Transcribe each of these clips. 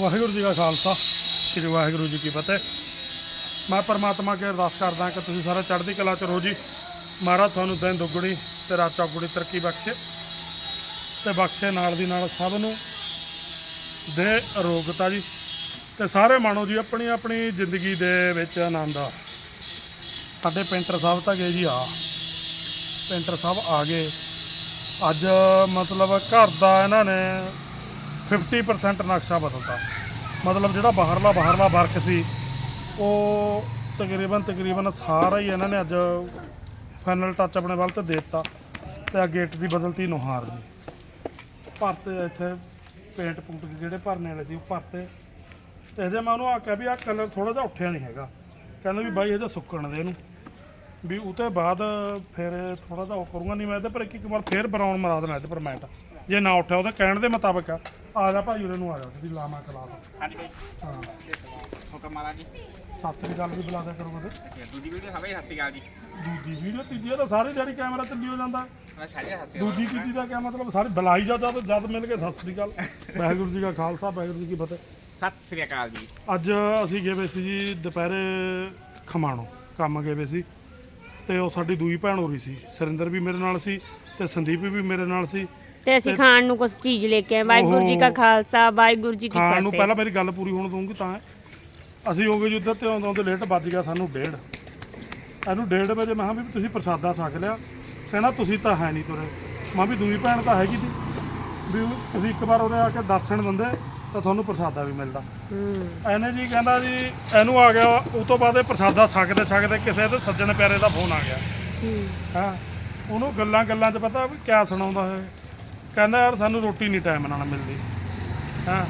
ਵਾਹਿਗੁਰੂ ਜੀ ਕਾ ਖਾਲਸਾ, ਸ੍ਰੀ ਵਾਹਿਗੁਰੂ ਜੀ ਕੀ ਫਤਿਹ। ਮੈਂ ਪਰਮਾਤਮਾ ਅੱਗੇ ਅਰਦਾਸ ਕਰਦਾ ਕਿ ਤੁਸੀਂ ਸਾਰੇ ਚੜ੍ਹਦੀ ਕਲਾ ਚ ਰਹੋ ਜੀ। ਮਹਾਰਾਜ ਤੁਹਾਨੂੰ ਦਿਨ ਦੁੱਗਣੀ ਤੇ ਰਾਤ ਚੌਗੁਣੀ ਤਰੱਕੀ ਬਖਸ਼ੇ ਤੇ ਬਖਸ਼ੇ ਨਾਲ ਦੀ ਨਾਲ ਸਭ ਨੂੰ ਦੇ ਅਰੋਗਤਾ ਜੀ ਤੇ ਸਾਰੇ ਮਾਣੋ ਜੀ ਆਪਣੀ ਆਪਣੀ ਜ਼ਿੰਦਗੀ ਦੇ ਵਿੱਚ ਆਨੰਦ ਆ। ਸਾਡੇ ਪੇਂਟਰ ਸਾਹਿਬ ਤਾਂ ਗਏ ਜੀ ਆ। ਪੇਂਟਰ ਸਾਹਿਬ ਆ ਗਏ। ਅੱਜ ਮਤਲਬ ਘਰ ਦਾ ਇਹਨਾਂ ਨੇ 50% ਨਕਸ਼ਾ ਬਦਲਤਾ। ਮਤਲਬ ਜਿਹੜਾ ਬਾਹਰਲਾ ਬਾਹਰਲਾ ਵਰਕ ਸੀ, ਉਹ ਤਕਰੀਬਨ ਤਕਰੀਬਨ ਸਾਰਾ ਹੀ ਇਹਨਾਂ ਨੇ ਅੱਜ ਫਾਈਨਲ ਟੱਚ ਆਪਣੇ ਵੱਲ ਤੇ ਦੇ ਦਿੱਤਾ ਤੇ ਆ ਗੇਟ ਦੀ ਬਦਲਤੀ ਨੁਹਾਰ ਦੀ ਭਰਤੇ ਇੱਥੇ ਪੇਂਟ ਪੂੰਟ ਜਿਹੜੇ ਭਰਨੇ ਵਾਲੇ ਸੀ ਉਹ ਭਰਤੇ ਤੇ। ਜੇ ਮੈਂ ਉਹਨੂੰ ਆਖਿਆ ਵੀ ਆ ਕਲਰ ਥੋੜਾ ਜਿਹਾ ਉੱਠਿਆ ਨਹੀਂ ਹੈਗਾ। ਕਹਿੰਦਾ ਵੀ ਬਾਈ ਇਹਦਾ ਸੁੱਕਣ ਦੇ ਇਹਨੂੰ। ਵੀ ਉਹ ਤੋਂ ਬਾਅਦ ਫਿਰ ਥੋੜਾ ਜਿਹਾ ਉਹ ਕਰੂੰਗਾ ਨਹੀਂ ਮੈਂ ਇਹਦੇ ਪਰ ਇੱਕ ਇੱਕ ਵਾਰ ਫਿਰ ਬਰਾਊਨ ਮਰਾ ਦੇਣਾ ਇਹਦੇ ਪਰ ਮੈਟ ਜੇ ਨਾ ਉੱਠਿਆ ਉਹਦੇ ਕਹਿਣ ਦੇ ਮੁਤਾਬਕ ਆ। ਆ ਜਾ ਭਾਈ ਉਰੇ ਨੂੰ ਆ ਜਾ ਤੁਸੀਂ ਲਾਮਾ ਕਲਾ ਦਾ। ਹਾਂਜੀ ਬਾਈ ਹਾਂ। ਹੁਕਮ ਮਾਰਾ ਜੀ। ਸਤਿ ਸ੍ਰੀ ਅਕਾਲ ਵੀ ਬੁਲਾ ਦਿਆ ਕਰੋ ਕਦੇ ਦੂਜੀ ਵੀਡੀਓ ਹਵੇ ਹੱਸੀ ਗੱਲ ਜੀ। ਦੂਜੀ ਵੀਡੀਓ ਤੀਜੀ ਤਾਂ ਸਾਰੇ ਜਿਹੜੀ ਕੈਮਰਾ ਚੱਲੀ ਹੋ ਜਾਂਦਾ। ਮੈਂ ਸਾਰੇ ਹੱਸੇ ਦੂਜੀ ਤੀਜੀ ਦਾ ਕਿਆ ਮਤਲਬ ਸਾਰੇ ਬੁਲਾਈ ਜਦ ਜਦ ਮਿਲ ਕੇ ਸਤਿ ਸ੍ਰੀ ਅਕਾਲ। ਵਾਹਿਗੁਰੂ ਜੀ ਕਾ ਖਾਲਸਾ ਵਾਹਿਗੁਰੂ ਜੀ ਕੀ ਫਤਿਹ। ਸਤਿ ਸ੍ਰੀ ਅਕਾਲ ਜੀ। ਅੱਜ ਅਸੀਂ ਗਏ ਵੇ ਸੀ ਜੀ ਦੁਪਹਿਰੇ ਖਮਾਣੋ ਕੰਮ ਗਏ ਵੇ ਸੀ। ਤੇ ਉਹ ਸਾਡੀ ਦੂਈ ਭੈਣ ਹੋ ਰਹੀ ਸੀ ਸਰਿੰਦਰ ਵੀ ਮੇਰੇ ਨਾਲ ਸੀ ਤੇ ਸੰਦੀਪ ਵੀ ਮੇਰੇ ਨਾਲ ਸੀ। ਤੇ ਅਸੀਂ ਖਾਣ ਨੂੰ ਕੁਝ ਚੀਜ਼ ਲੈ ਕੇ ਆਏ। ਵਾਹਿਗੁਰੂ ਜੀ ਕਾ। ਖਾਲਸਾ ਵਾਹਿਗੁਰੂ ਜੀ ਕੀ ਖਾਣ ਨੂੰ ਫਤਿਹ। ਪਹਿਲਾਂ ਮੇਰੀ ਗੱਲ ਪੂਰੀ ਹੋਣ ਦਊਂਗੀ ਤਾਂ। ਅਸੀਂ ਹੋ ਗਏ ਜੀ ਉੱਧਰ ਤੇ ਆਉਂਦੇ ਆਉਂਦੇ ਲੇਟ ਵੱਜ ਗਿਆ ਸਾਨੂੰ ਡੇਢ। ਇਹਨੂੰ ਡੇਢ ਵਜੇ ਮੈਂ ਕਿਹਾ ਵੀ ਤੁਸੀਂ ਪ੍ਰਸਾਦਾ ਛਕ ਲਿਆ। ਕਹਿੰਦਾ ਤੁਸੀਂ ਤਾਂ ਹੈ ਨਹੀਂ ਤੁਰੇ। ਮੈਂ ਵੀ ਦੂਈ ਭੈਣ ਤਾਂ ਹੈਗੀ ਸੀ। ਵੀ ਉਹ- ਤੁਸੀਂ ਇੱਕ ਵਾਰ ਉਹਦੇ ਆ ਕੇ ਦਰਸ਼ਨ ਦਿੰਦੇ ਤਾਂ ਤੁਹਾਨੂੰ ਪ੍ਰਸਾਦਾ ਵੀ ਮਿਲਦਾ। ਹੂੰ। ਇਹਨੇ ਜੀ ਕਹਿੰਦਾ ਜੀ ਇਹਨੂੰ ਆ ਗਿਆ ਉਸ ਤੋਂ ਬਾਅਦ ਇਹ ਪ੍ਰਸਾਦਾ ਛਕਦੇ ਛਕਦੇ ਕਿਸੇ ਦੇ ਸੱਜਣ ਪਿਆਰੇ ਦਾ ਫੋਨ ਆ ਗਿਆ। ਹੂੰ। ਹਾਂ? ਉਹਨੂੰ ਗੱਲਾਂ ਗੱਲਾਂ 'ਚ ਪਤਾ ਵੀ ਕਿਆ ਸੁਣਾਉਂਦਾ ਹੈ ਕਹਿੰਦਾ ਯਾਰ ਸਾਨੂੰ ਰੋਟੀ ਨਹੀਂ ਟਾਈਮ ਨਾਲ ਮਿਲਦੀ। ਹਾਂ?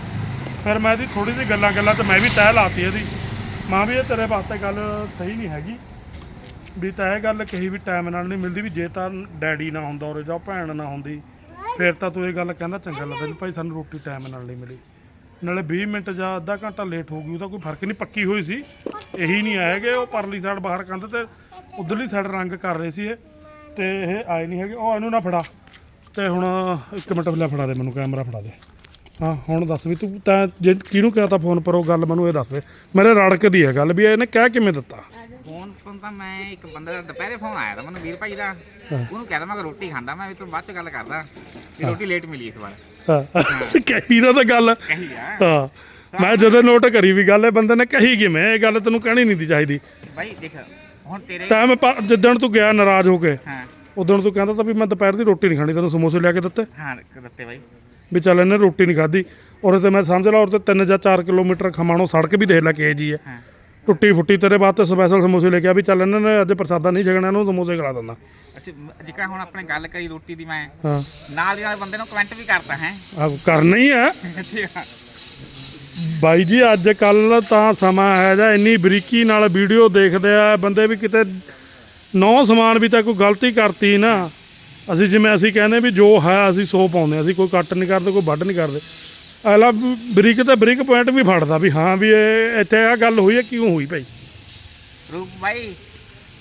ਫਿਰ ਮੈਂ ਇਹਦੀ ਥੋੜੀ ਜਿਹੀ ਗੱਲਾਂ ਗੱਲਾਂ 'ਚ ਮੈਂ ਵੀ ਤਹਿ ਲਾਤੀ ਇਹਦੀ। ਮਾਂ ਵੀ ਇਹ ਤੇਰੇ ਵਾਸਤੇ ਗੱਲ ਸਹੀ ਨਹੀਂ ਹੈਗੀ। ਵੀ ਤਾਂ ਇਹ ਗੱਲ ਕਹੀ ਵੀ ਟਾਈਮ ਨਾਲ ਨਹੀਂ ਮਿਲਦੀ ਵੀ ਜੇ ਤਾਂ ਡੈਡੀ ਨਾ ਹੁੰਦਾ ਔਰ ਜਾਂ ਭੈਣ ਨਾ ਹੁੰਦੀ, ਫਿਰ ਤਾਂ ਤੂੰ ਇਹ ਗੱਲ ਕਹਿੰਦਾ ਚੰਗਾ ਲੱਗਦਾ ਵੀ ਭਾਈ ਸਾਨੂੰ ਰੋਟੀ ਟਾਈਮ ਨਾਲ ਨਹੀਂ ਮਿਲੀ। ਨਾਲੇ 20 ਮਿੰਟ ਜਾਂ ਅੱਧਾ ਘੰਟਾ ਲੇਟ ਹੋ ਗਈ, ਉਹਦਾ ਕੋਈ ਫ਼ਰਕ ਨਹੀਂ, ਪੱਕੀ ਹੋਈ ਸੀ। ਇਹੀ ਨਹੀਂ ਆਏ ਆਏਗੇ ਉਹ ਪਰਲੀ ਸਾਈਡ ਬਾਹਰ ਕੰਧ ਤੇ ਉਧਰਲੀ ਸਾਈਡ ਰੰਗ ਕਰ ਰਹੇ ਸੀ ਇਹ। ਤੇ ਇਹ ਆਏ ਨਹੀਂ ਹੈਗੇ, ਉਹ ਇਹਨੂੰ ਨਾ ਫੜਾ। ਤੇ ਹੁਣ ਇੱਕ ਮਿੰਟ ਲੈ ਫੜਾ ਦੇ ਮੈਨੂੰ ਕੈਮਰਾ ਫੜਾ ਦੇ। ਹਾਂ ਹੁਣ ਦੱਸ ਵੀ ਤੂੰ ਤਾਂ ਜੇ ਕਿਹਨੂੰ ਕਿਹਾ ਤਾਂ ਫੋਨ ਪਰ ਉਹ ਗੱਲ ਮੈਨੂੰ ਇਹ ਦੱਸ ਦੇ। ਮੇਰੇ ਰੜਕ ਦੀ ਹੈ ਗੱਲ ਵੀ ਇਹਨੇ ਕਹਿ ਕਿਵੇਂ ਦਿੱਤਾ? ਫੋਨ ਤੋਂ ਤਾਂ ਮੈਂ ਇੱਕ ਬੰਦੇ ਦਾ ਦੁਪਹਿਰੇ ਫੋਨ ਆਇਆ ਤਾਂ ਮੈਨੂੰ ਵੀਰ ਭਾਈ ਦਾ। ਉਹਨੂੰ ਕਹਿੰਦਾ ਮੈਂ ਕਿ ਰੋਟੀ ਖਾਂਦਾ ਮੈਂ ਵੀ ਤੂੰ ਬਾਅਦ ਚ ਗੱਲ ਕਰਦਾ ਵੀ ਰੋਟੀ ਲੇਟ ਮਿਲੀ ਇਸ ਵਾਰ। ਹਾਂ। ਕਹੀ ਦਾ ਤਾਂ ਗੱਲ। ਕਹੀ ਆ। ਹਾਂ। ਮੈਂ ਜਦੋਂ ਨੋਟ ਕਰੀ ਵੀ ਗੱਲ ਇਹ ਬੰਦੇ ਨੇ ਕਹੀ ਕਿਵੇਂ? ਇਹ ਗੱਲ ਤੈਨੂੰ ਕਹਿਣੀ ਨਹੀਂ ਦੀ ਚਾਹੀਦੀ। ਬਾਈ ਦੇਖ ਹੁਣ ਤੇਰੇ ਤਾਂ ਮੈਂ ਜਿੱਦਣ ਤੂੰ ਗਿਆ ਨਾਰਾਜ਼ ਹੋ ਕੇ। ਹਾਂ। ਉਦੋਂ ਤੂੰ ਕਹਿੰਦਾ ਤਾਂ ਵੀ ਮੈਂ ਦੁਪਹਿਰ ਦੀ ਰੋਟੀ ਨਹੀਂ ਖਾਣੀ ਤੈਨੂੰ ਸਮੋਸੇ ਲਿਆ ਕੇ ਦਿੱਤੇ। ਹਾਂ ਦਿੱਤੇ ਬਾਈ। ਵੀ ਚੱਲ ਇਹਨੇ ਰੋਟੀ ਨਹੀਂ ਖਾਧੀ। ਔਰ ਤੇ ਮੈਂ ਸਮਝ ਲਾ ਔਰ ਤੇ 3 ਜਾਂ 4 ਕਿਲੋਮੀਟਰ ਖਮਾਣੋ ਸੜਕ ਵੀ ਦੇਖ ਲੈ ਕੇ ਜੀ ਹੈ। ਟੁੱਟੀ ਫੁੱਟੀ ਤੇਰੇ ਵਾਸਤੇ ਸਪੈਸ਼ਲ ਸਮੋਸੇ ਲੈ ਕੇ ਆ ਵੀ ਚੱਲ ਇਹਨਾਂ ਨੇ ਅੱਜ ਪ੍ਰਸਾਦਾ ਨਹੀਂ ਛਕਣਾ ਇਹਨੂੰ ਸਮੋਸੇ ਖਿਲਾ ਦਿੰਦਾ। ਅੱਛਾ ਜਿਕਾ ਹੁਣ ਆਪਣੇ ਗੱਲ ਕਰੀ ਰੋਟੀ ਦੀ ਮੈਂ। ਹਾਂ। ਨਾਲ ਦੀ ਨਾਲ ਬੰਦੇ ਨੂੰ ਕਮੈਂਟ ਵੀ ਕਰਤਾ ਹੈ। ਆ ਕਰਨਾ ਹੀ ਹੈ ਅੱਛਾ ਬਾਈ ਜੀ ਅੱਜ ਕੱਲ ਤਾਂ ਸਮਾਂ ਹੈ ਜਾਂ ਇੰਨੀ ਬਰੀਕੀ ਨਾਲ ਵੀਡੀਓ ਦੇਖਦੇ ਆ ਬੰਦੇ ਵੀ ਕਿਤੇ ਨੌ ਸਮਾਨ ਵੀ ਤਾਂ ਕੋਈ ਗਲਤੀ ਕਰਤੀ ਨਾ। ਅਸੀਂ ਜਿਵੇਂ ਅਸੀਂ ਕਹਿੰਦੇ ਵੀ ਜੋ ਹੈ ਅਸੀਂ ਸੋ ਪਾਉਂਦੇ ਅਸੀਂ ਕੋਈ ਕੱਟ ਨਹੀਂ ਕਰਦੇ ਕੋਈ ਵੱਢ ਨਹੀਂ ਕਰਦੇ। ਅਗਲਾ ਬਰੀਕ ਤੇ ਬਰੀਕ ਪੁਆਇੰਟ ਵੀ ਫੜਦਾ ਵੀ ਹਾਂ ਵੀ ਇਹ ਇੱਥੇ ਆ ਗੱਲ ਹੋਈ ਹੈ ਕਿਉਂ ਹੋਈ ਭਾਈ? ਰੂਪ ਬਾਈ